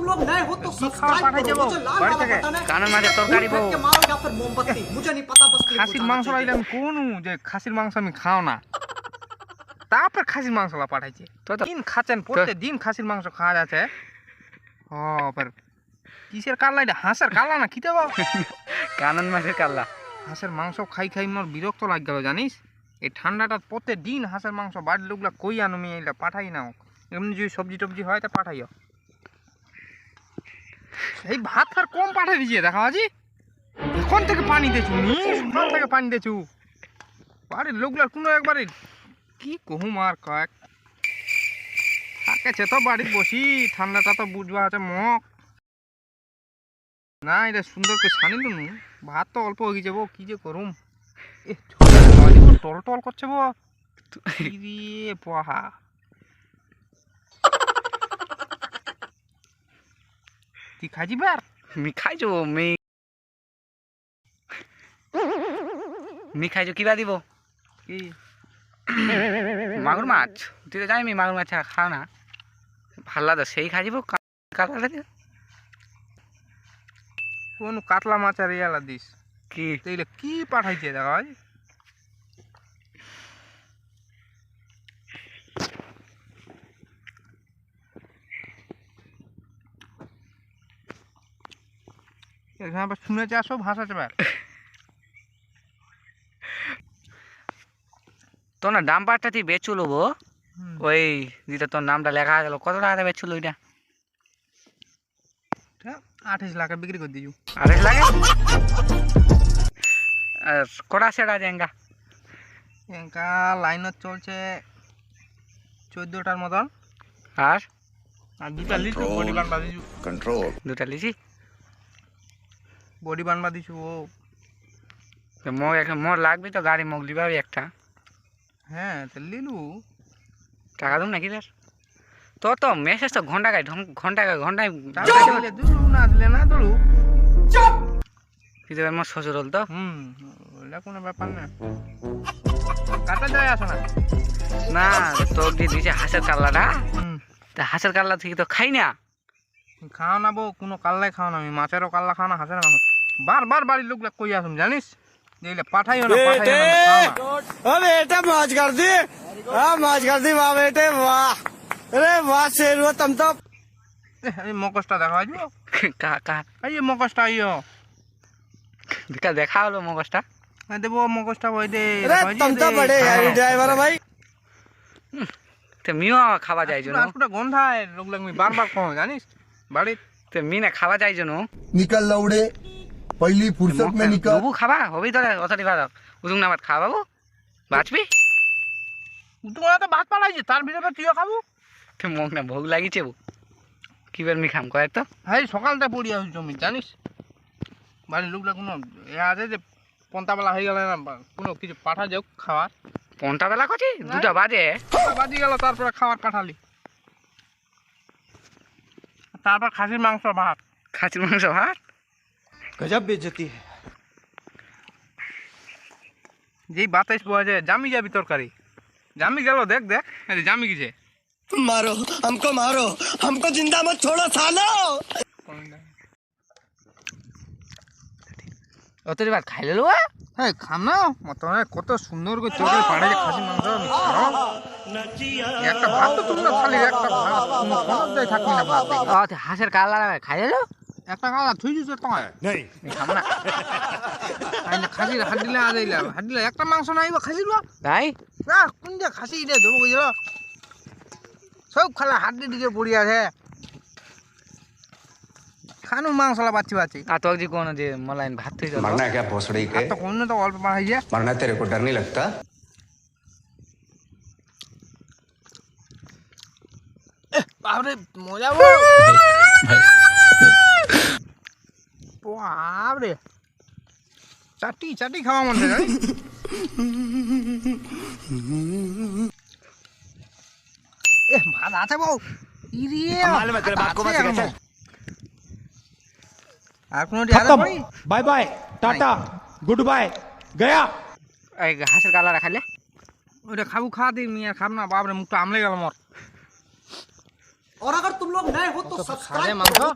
तुम लोग नए हो तो खाओ, सब्सक्राइब पाठा करो जाबो, मुझे लाल बाड़ी वाला থেকে। बटन है কানের মাঝে তরকারি फूल फेंक বউ। के मारो या फिर मोमबत्ती मुझे नहीं पता बस click हो খাসির जाना মাংস चाहिए। লাইলে আমি কোন যে খাসির মাংস আমি খাও না তারপর খাসির মাংসলা পাঠাইছে তো তো দিন খাচ্ছেন প্রত্যেক দিন খাসির মাংস খাওয়া যাচ্ছে ও পর কিসের কাল্লা এটা হাঁসের কাল্লা না খিতে বাবা কানন মাছের কাল্লা হাঁসের মাংস খাই খাই মোর বিরক্ত লাগ গেল জানিস এই ঠান্ডাটা প্রত্যেক দিন হাঁসের মাংস বাড়ির লোকগুলা কই আনো আমি এটা পাঠাই না হোক। এমনি যদি সবজি টবজি হয় তা পাঠাইও এই ভাত ফার কম পাঠাই দিয়েছে দেখা আজি এখন থেকে পানি দেছু নি? সকাল থেকে পানি দেছু। বাড়ির লোকগুলার কোনো একবারে কি কহুম আর কয়েক? থাকেছে তো বাড়ির বসি ঠান্ডাটা তো বুঝবা আছে মক। না এটা সুন্দর করে ছানিল নু। ভাত তো অল্প হয়ে যাব কি যে করুম? এ টল টল করছে বো পহা। তুই খাইছি বার মি খাইছো মি মি খাইছো কিবা দিব কি মাগুর মাছ তুই তো জানি মাগুর মাছ ছাড়া খাও না ভালো লাগে সেই খাই যাব দিয়ে কোন কাতলা মাছ আর ইয়ালা দিস কি তো এগুলো কি পাঠাইছে দেখা হয় এখানে আবার শুনেছে আসো ভাষাছে বার তোর না ডাম পাটটা তুই বেচু লোবো ওই যেটা তোর নামটা লেখা আছে। কত টাকাতে বেচছিল ওইটা? আঠাশ লাখে বিক্রি করে দিছু আড়াইশ লাগে আর কটা সেট আছে এঙ্গা এঙ্কা লাইনত চলছে চোদ্দোটার মতন। আর? আর দুটা লিচু দিছু দুটা লিচি বডি বানবা দিছু ও। তো মগ একটা মোর লাগবে তো গাড়ি মগ লিবাবি একটা। হ্যাঁ তো লিলু। টাকা দেব নাকি তার? তোর তো মেসেজ তো ঘণ্টা গায়ে ঘণ্টা গায়ে ঘন্টায় দিলে দুলু না দিলে না দুলু। কিন্তু মোর শ্বশুর হল তো। হুম ওটা কোনো ব্যাপার না। কাটা যায় আসো না। না তোর দিয়ে দিছে হাঁসের কাল্লাটা। তা হাঁসের কাল্লা থেকে তো খাই না। খাও না বউ কোনো কাল্লাই খাও না। আমি মাছেরও কাল্লা খাও না হাঁসের না বারবার বাড়ির লাগ কই আসুন জানিস? এইলে পাঠাইও না পাঠাইও না মাছ কাট দি মাছ কাট দি বাবা এটা বাহ রে বাহ তো। মকসটা দেখা আজ কা কা। এই মকসটা আইও দেখা হলো মকসটা হ্যাঁ, দেবো মকসটা বই দে তো বড়ে ড্রাইভার ভাই। খাওয়া যায় গন্ধায় লোক লাগমি বারবার জানিস? বাড়ি তে মিনা খাওয়া যায় জন্য নিকাল লাউড়ে पहली फुर्सत में निकल বাবু খাবা হবি তোরা অথরি ভাত উদুং না ভাত খাওয়া বাবু বাঁচবি তোমার তো ভাত পালাইছে তার ভিতরে তুইও খাবো তো মোক না ভোগ লাগিছে বউ কি বার মি খাম কয় তো হ্যাঁ সকালটা পড়ি আসি জমি জানিস বাড়ির লোকগুলা কোনো এ আছে যে পন্তাবেলা হয়ে গেলে না বা- কোনো কিছু পাঠা যাও খাওয়ার পনটা বেলা করছি দুটা বাজে বাজি গেল তারপরে খাওয়ার পাঠালি তারপর খাসির মাংস ভাত খাসির মাংস ভাত गजब बेइज्जती है যেই বাতাস পাওয়া যায় জামি যাবি তরকারি জামি গেল দেখ দেখ এই যে জামি গেছে मारो हमको मारो हमको जिंदा मत छोड़ो सालो অথরি ভাত খাইলে লো হ্যাঁ খাম না মতো কত সুন্দর করে তরকারি পাড়ে খাসির মাংস আমি খাও। একটা ভাত তো তোমরা খালি একটা ভাত কোনো কোনো দেয় থাকবি না ভাত দেখি। ও হাঁসের কাল্লা খাইলে লো টাকা থুই দিছো তই নাই। খাম না খাচি হাডিলে আদাইলা হাডিলে একটা মাংস নাই খাচি লোৱা? নাই। না কোন যে খাচি দে ধুব গৈছিল? সব খালা হাডি দিকে পড়ি আছে। খানু মাংসলা বাছি বাচ্চি আর তোকে যে কোন যে মলাইন ভাত থুই দাও মারনা কে ভোসড়ি কে? তো কোন তো অল্প মার হইছে মারনা তেরে কো ডর লাগতা? বাপরে মজা বড় বাপরে চাটি চাটি খাওয়া মনে হয় এ ভাত আছে বউ ইরে मालूम है तेरे बाप को मत আছে सिखा, এখনো। चल। আর কোনো টিয়া खत्म পড়ি bye bye ta-ta goodbye गया এই হাঁসের কাল্লা খাইলে ওইটা খাবো খা দিই মি আর খাব না বাপরে মুখটা আমলে গেল মোর और अगर तुम लोग नए हो तो খাবে सब्सक्राइब মাংস करो